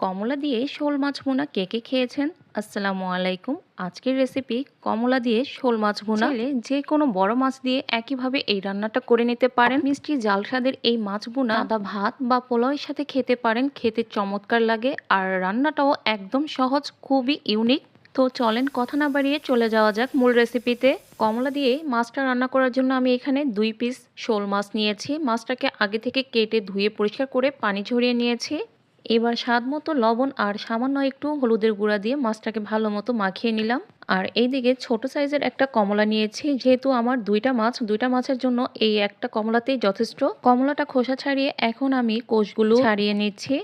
কমলা দিয়ে শোল মাছ ভুনা কে কে খেয়েছেন? আসসালামু আলাইকুম। আজকের রেসিপি কমলা দিয়ে শোল মাছ ভুনা। যে কোনো বড় মাছ দিয়ে একইভাবে এই রান্নাটা করে নিতে পারেন। মিষ্টি জাল স্বাদের এই মাছ ভুনা আদা ভাত বা পোলাওয়ের সাথে খেতে পারেন। খেতে চমৎকার লাগে আর রান্নাটাও একদম সহজ খুবই ইউনিক তো চলেন কথা না বাড়িয়ে চলে যাওয়া যাক মূল রেসিপিতে কমলা দিয়ে মাছটা রান্না করার জন্য আমি এখানে দুই পিস শোল মাছ নিয়েছি। মাছটাকে আগে থেকে কেটে ধুয়ে পরিষ্কার করে পানি ঝরিয়ে নিয়েছি। এবার স্বাদ মতো লবণ আর সামান্য একটু হলুদের গুঁড়া দিয়ে মাছটাকে ভালো মতো মাখিয়ে নিলাম। আর এইদিকে ছোট সাইজের একটা কমলা নিয়েছি। যেহেতু আমার দুইটা মাছ, দুইটা মাছের জন্য এই একটা কমলাতেই যথেষ্ট। কমলাটা খোসা ছাড়িয়ে এখন আমি কোষগুলো ছাড়িয়ে নিচ্ছি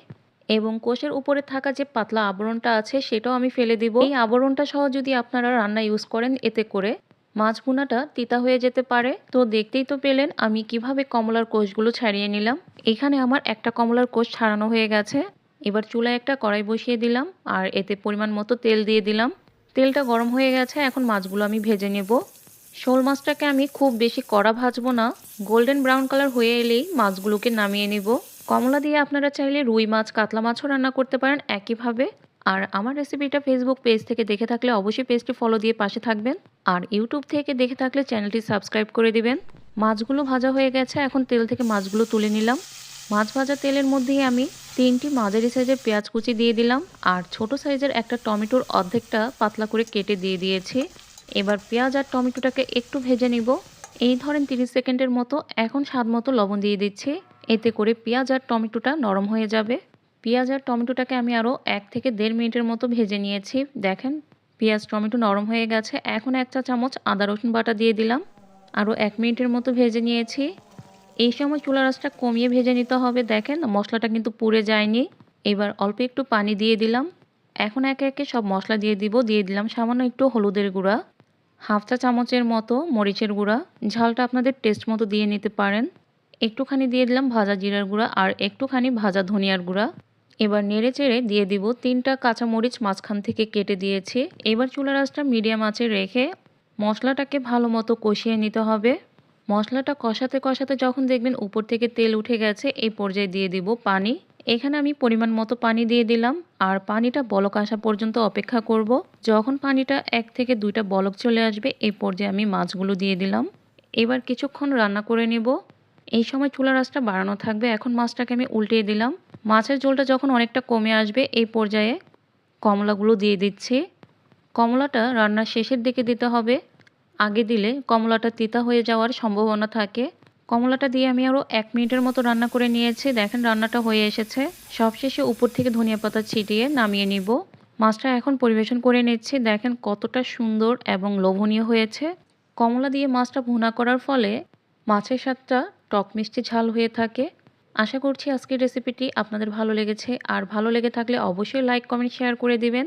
এবং কোষের উপরে থাকা যে পাতলা আবরণটা আছে সেটাও আমি ফেলে দিব। এই আবরণটা সহ যদি আপনারা রান্না ইউজ করেন এতে করে মাছ ভুনাটা তিতা হয়ে যেতে পারে। তো দেখতেই তো পেলেন আমি কীভাবে কমলার কোষগুলো ছাড়িয়ে নিলাম। এখানে আমার একটা কমলার কোষ ছাড়ানো হয়ে গেছে। এবার চুলায় একটা কড়াই বসিয়ে দিলাম আর এতে পরিমাণ মতো তেল দিয়ে দিলাম। তেলটা গরম হয়ে গেছে, এখন মাছগুলো আমি ভেজে নেব। শোল মাছটাকে আমি খুব বেশি কড়া ভাজবো না। গোল্ডেন ব্রাউন কালার হয়ে এলেই মাছগুলোকে নামিয়ে নিব। কমলা দিয়ে আপনারা চাইলে রুই মাছ, কাতলা মাছও রান্না করতে পারেন একইভাবে। আর আমার রেসিপিটা ফেসবুক পেজ থেকে দেখে থাকলে অবশ্যই পেজটি ফলো দিয়ে পাশে থাকবেন। আর ইউটিউব থেকে দেখে থাকলে চ্যানেলটি সাবস্ক্রাইব করে দিবেন। মাছগুলো ভাজা হয়ে গেছে, এখন তেল থেকে মাছগুলো তুলে নিলাম। মাছ ভাজা তেলের মধ্যেই আমি তিনটি মাঝারি সাইজের পেঁয়াজ কুচি দিয়ে দিলাম। আর ছোট সাইজের একটা টমেটোর অর্ধেকটা পাতলা করে কেটে দিয়ে দিয়েছি। এবার পেঁয়াজ আর টমেটোটাকে একটু ভেজে নিব। এই ধরেন তিরিশ সেকেন্ডের মতো এখন স্বাদ মতো লবণ দিয়ে দিচ্ছি। এতে করে পেঁয়াজ আর টমেটোটা নরম হয়ে যাবে। পেঁয়াজ আর টমেটোটাকে আমি আরও এক থেকে দেড় মিনিটের মতো ভেজে নিয়েছি। দেখেন, পেঁয়াজ, টমেটো নরম হয়ে গেছে। এখন এক চা চামচ আদা, রসুন বাটা দিয়ে দিলাম। আরও এক মিনিটের মতো ভেজে নিয়েছি। এই সময় চুলা রাসটা কমিয়ে ভেজে নিতে হবে। দেখেন, মশলাটা কিন্তু পুড়ে যায়নি। এবার অল্প একটু পানি দিয়ে দিলাম। এখন একে একে সব মশলা দিয়ে দিব। দিয়ে দিলাম সামান্য একটু হলুদের গুঁড়া, হাফ চা চামচের মতো মরিচের গুঁড়া। ঝালটা আপনাদের টেস্ট মতো দিয়ে নিতে পারেন। একটুখানি দিয়ে দিলাম ভাজা জিরার গুঁড়া আর একটুখানি ভাজা ধনিয়ার গুঁড়া। এবার নেড়ে চেড়ে দিয়ে দিব তিনটা কাঁচামরিচ মাঝখান থেকে কেটে দিয়েছি। এবার চুলা রাসটা মিডিয়াম আঁচে রেখে মশলাটাকে ভালো মতো কষিয়ে নিতে হবে। মশলাটা কষাতে কষাতে যখন দেখবেন উপর থেকে তেল উঠে গেছে, এই পর্যায়ে দিয়ে দিব পানি। এখানে আমি পরিমাণ মতো পানি দিয়ে দিলাম আর পানিটা বলক আসা পর্যন্ত অপেক্ষা করব। যখন পানিটা এক থেকে দুইটা বলক চলে আসবে, এই পর্যায়ে আমি মাছগুলো দিয়ে দিলাম। এবার কিছুক্ষণ রান্না করে নেব। এই সময় চুলা রাসটা বাড়ানো থাকবে। এখন মাছটাকে আমি উল্টিয়ে দিলাম। মাছের ঝোলটা যখন অনেকটা কমে আসবে, এই পর্যায়ে কমলাগুলো দিয়ে দিচ্ছি। কমলাটা রান্নার শেষের দিকে দিতে হবে। আগে দিলে কমলাটা তিতা হয়ে যাওয়ার সম্ভাবনা থাকে। কমলাটা দিয়ে আমি আরও এক মিনিটের মতো রান্না করে নিয়েছি। দেখেন রান্নাটা হয়ে এসেছে। সবশেষে উপর থেকে ধনিয়া পাতা ছিটিয়ে নামিয়ে নিব। মাছটা এখন পরিবেশন করে নিচ্ছি। দেখেন কতটা সুন্দর এবং লোভনীয় হয়েছে। কমলা দিয়ে মাছটা ভুনা করার ফলে মাছের স্বাদটা টক মিষ্টি ঝাল হয়ে থাকে। আশা করছি আজকের রেসিপিটি আপনাদের ভালো লেগেছে। আর ভালো লেগে থাকলে অবশ্যই লাইক কমেন্ট শেয়ার করে দিবেন।